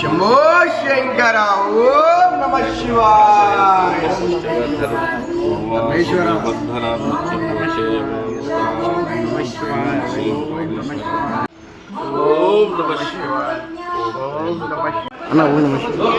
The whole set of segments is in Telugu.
శంభో శంకర ఓం నమ శివాయ పరమేశ్వర. ఓం నమ శివాయ అన్న ఓం నమ శివాయ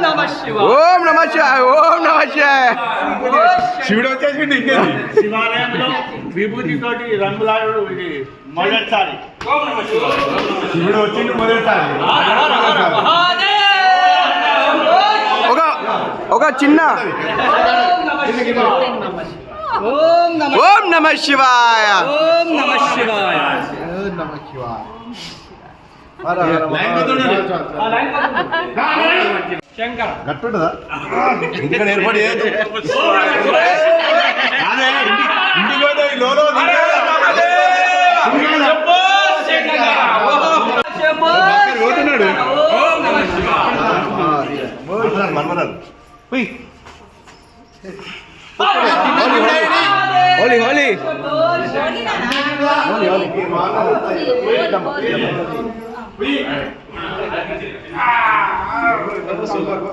ఓం నమ శివాయ ఓం నమ శివాయ. శివాయ శివుడు వచ్చేసింది శివాలయంలో విభూతితోటి రంగులాడు ఇది మొదటిసారి. శివుడు వచ్చింది మొదటిసారి. ఒక ఒక చిన్న ఓం నమ ఓం నమ శివాయ. ఓం నమ శివాయ శంకర గట్టుండదా ఇంటికి ఏర్పాటు చేయదు అదే ఇంటి ఇంటికి పోతే ఈ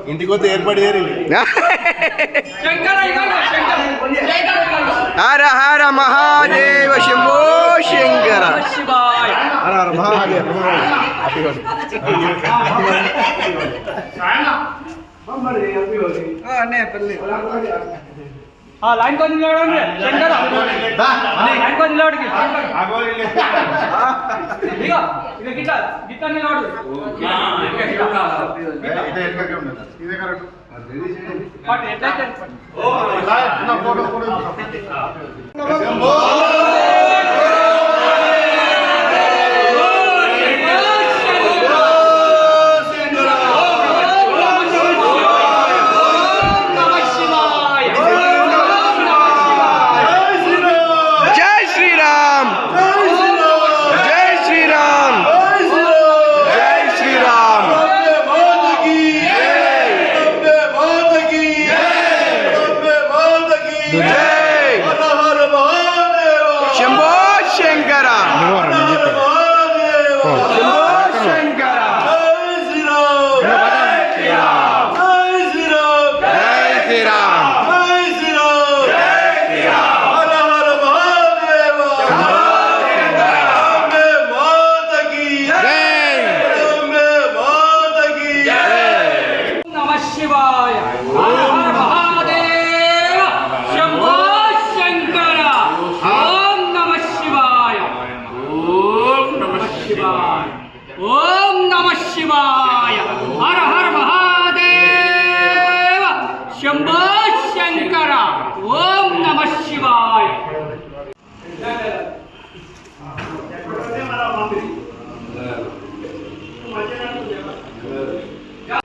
ఇంటికి పోతే ఏర్పాటు చేయరు హర హర మహాదేవ శంభో శంకర. శివాయ హర హర మహాదేవ ఆ లైన్ కొంచెం శంకర. నిలబడికి ఇగో ఇక నిలబడు ఎట్లయితే జై శ్రీరామ్ జై శ్రీరామ్ జై శ్రీరామ్ జై శంభో శంకర శంభో శంకర జై శ్రీరామ్ జై నమ శివాయ హర హర మహాదేవ శంభో శంకర ఓం నమ శివాయ ఓం నమ శివాయ ఓం నమ శివాయ. హర హర మహాదేవ. శంభో శంకర. ఓం నమ శివాయ.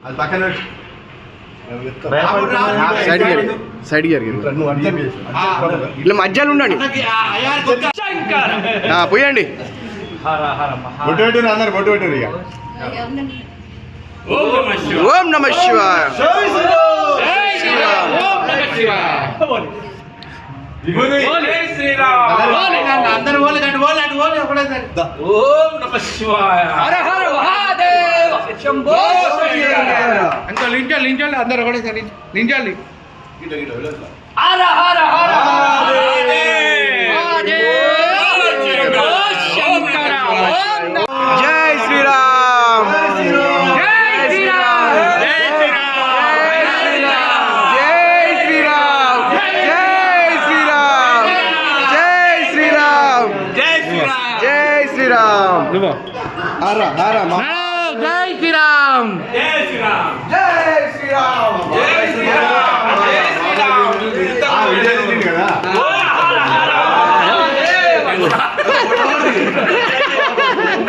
అది పక్కన. సైడ్. ఇట్లా మధ్యలో ఉండండి. పోయండి. బొట్టు పెట్టు అందరు బొట్టు పెట్టు ఇక. ఓం నమ శివాయ. అందరు ఓలి కండి ఓలి అండి ఓలి ఒకటేసారి హర హర మహాదేవ. శంభో ఇంకా లించాలి లించాలి అందరు ఒకటేసారి లించాలి హర హర హర మహాదేవ. जय श्री राम जय श्री राम जय श्री राम जय श्री राम जय श्री राम जय श्री राम जय श्री राम जय श्री राम आराम आराम जय श्री राम जय श्री राम जय श्री राम जय श्री राम जय श्री राम जय Shri Ram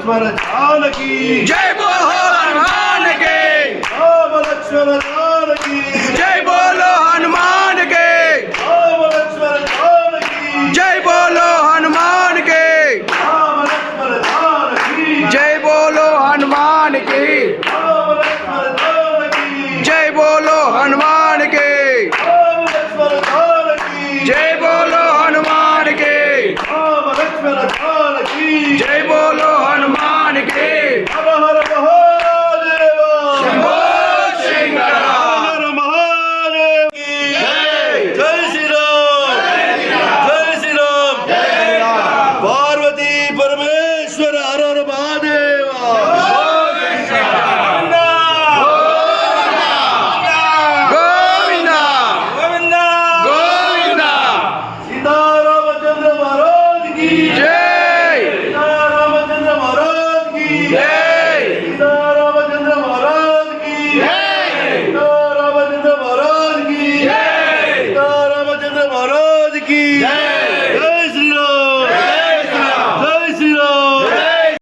Ahmad Anaki. Jay বিশ্বের আরও আরও